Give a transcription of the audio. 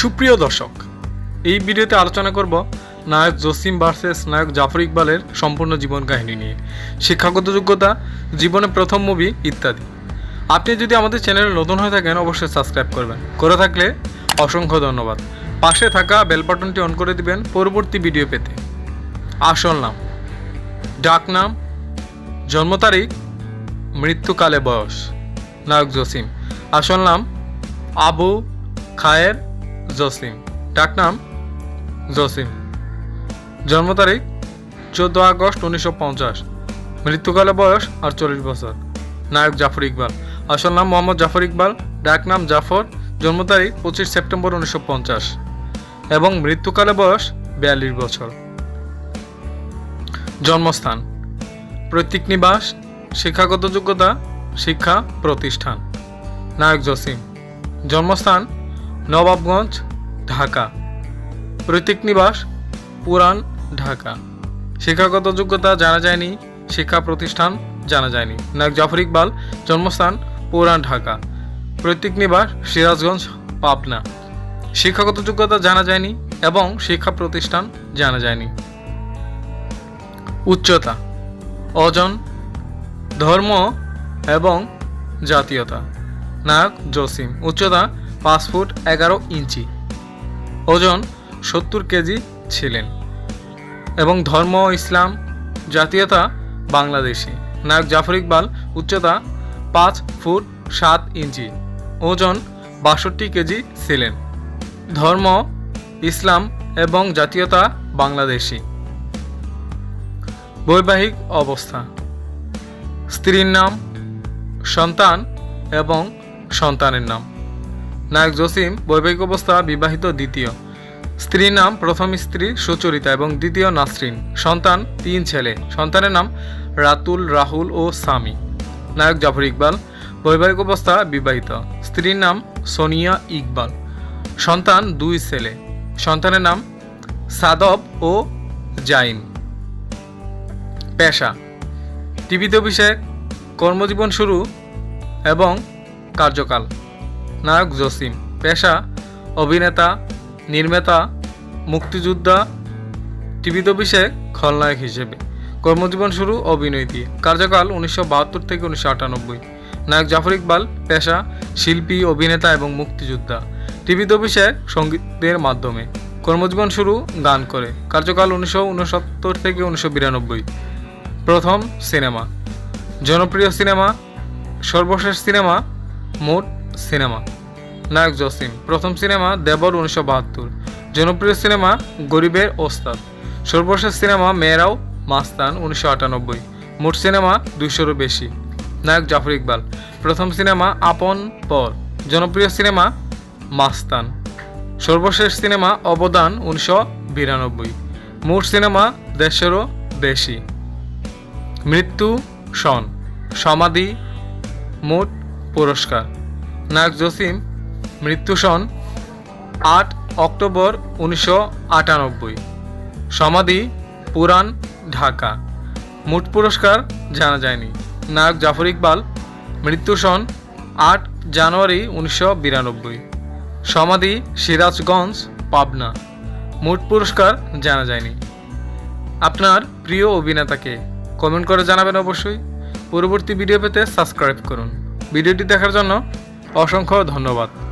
সুপ্রিয় দর্শক, এই ভিডিওতে আলোচনা করব নায়ক জসিম ভার্সেস নায়ক জাফর ইকবালের সম্পূর্ণ জীবন কাহিনী নিয়ে। শিক্ষাগত যোগ্যতা, জীবনে প্রথম মুভি ইত্যাদি। আপনি যদি আমাদের চ্যানেলে নতুন হয়ে থাকেন, অবশ্যই সাবস্ক্রাইব করবেন। করে থাকলে অসংখ্য ধন্যবাদ। পাশে থাকা বেল বাটনটি অন করে দিবেন পরবর্তী ভিডিও পেতে। আসল নাম, ডাক নাম, জন্ম তারিখ, মৃত্যুকালে বয়স। নায়ক জসিম, আসল নাম আবু খায়ের জসিম ডাক নাম? জসিম জন্ম তারিখ? চোদ্দ আগস্ট উনিশশো পঞ্চাশ। মৃত্যুকালে বয়স আটচল্লিশ বছর। নায়ক জাফর ইকবাল। আসল নাম মোহাম্মদ জাফর ইকবাল, ডাক নাম জাফর। জন্ম তারিখ পঁচিশ সেপ্টেম্বর উনিশশো পঞ্চাশ। এবং মৃত্যুকালে বয়স বিয়াল্লিশ বছর। জন্মস্থান? প্রতীক নিবাস, শিক্ষাগত যোগ্যতা, শিক্ষা প্রতিষ্ঠান। নায়ক জসিম জন্মস্থান নবাবগঞ্জ, ঢাকা। প্রতীক নিবাস, পুরান, ঢাকা। শিক্ষাগত যোগ্যতা জানা যায়নি, শিক্ষা প্রতিষ্ঠান জানা যায়নি। নায়ক জাফর ইকবাল, জন্মস্থান পুরান, ঢাকা। প্রতীক নিবাস, সিরাজগঞ্জ, পাবনা। শিক্ষাগত যোগ্যতা জানা যায়নি এবং শিক্ষা প্রতিষ্ঠান জানা যায়নি। উচ্চতা, অজন, ধর্ম এবং জাতীয়তা। নায়ক জসিম। উচ্চতা পাঁচ ফুট এগারো ইঞ্চি। ওজন সত্তর কেজি ছিলেন এবং ধর্ম ইসলাম জাতীয়তা বাংলাদেশি। নায়ক জাফর ইকবাল উচ্চতা পাঁচ ফুট সাত ইঞ্চি, ওজন বাষট্টি কেজি ছিলেন। ধর্ম, ইসলাম এবং জাতীয়তা বাংলাদেশি। বৈবাহিক অবস্থা। স্ত্রীর নাম, সন্তান এবং সন্তানের নাম। নায়ক জসিম বৈবাহিক অবস্থা বিবাহিত দ্বিতীয়। স্ত্রীর নাম প্রথম স্ত্রী সুচরিতা এবং দ্বিতীয় নাসরিন। সন্তান, তিন ছেলে। সন্তানের নাম রাতুল, রাহুল ও সামি। নায়ক জাফর ইকবাল, বৈবাহিক অবস্থা বিবাহিত। স্ত্রীর নাম সোনিয়া ইকবাল। সন্তান, দুই ছেলে। সন্তানের নাম সাদব ও জাইন পেশা। টিভিতে অভিষেক কর্মজীবন শুরু এবং কার্যকাল। নায়ক জসিম। পেশা, অভিনেতা, নির্মাতা, মুক্তিযোদ্ধা টিভিতে অভিষেক, খলনায়ক হিসেবে। কর্মজীবন শুরু অভিনয় দিয়ে। কার্যকাল উনিশশো বাহাত্তর থেকে উনিশশো আটানব্বই। নায়ক জাফর ইকবাল, পেশা, শিল্পী, অভিনেতা এবং মুক্তিযোদ্ধা। টিভি অভিষেক সঙ্গীতের মাধ্যমে। কর্মজীবন শুরু গান করে। কার্যকাল উনিশশো উনসত্তর থেকে উনিশশো বিরানব্বই। প্রথম সিনেমা। জনপ্রিয় সিনেমা, সর্বশেষ সিনেমা, মোট সিনেমা। নায়ক জসিম, প্রথম সিনেমা দেবর উনিশশো বাহাত্তর। জনপ্রিয় সিনেমা গরিবের ওস্তাদ। সর্বশেষ সিনেমা মেয়েরাও মাস্তান উনিশশো আটানব্বই। মোট সিনেমা দুইশোরও বেশি। নায়ক জাফর ইকবাল, প্রথম সিনেমা আপন পর। জনপ্রিয় সিনেমা মাস্তান। সর্বশেষ সিনেমা অবদান উনিশশো বিরানব্বই। মোট সিনেমা দেড়শোরও বেশি। মৃত্যু সন সমাধি, মোট পুরস্কার। নায়ক জসিম, মৃত্যু সন আট অক্টোবর উনিশশো আটানব্বই। সমাধি পুরান ঢাকা। মোট পুরস্কার জানা যায়নি। নায়ক জাফর ইকবাল, মৃত্যু সন আট জানুয়ারি উনিশশো বিরানব্বই। সমাধি, সিরাজগঞ্জ, পাবনা। মোট পুরস্কার জানা যায়নি। আপনার প্রিয় অভিনেতাকে কমেন্ট করে জানাবেন অবশ্যই। পরবর্তী ভিডিও পেতে সাবস্ক্রাইব করুন। ভিডিওটি দেখার জন্য অসংখ্য ধন্যবাদ।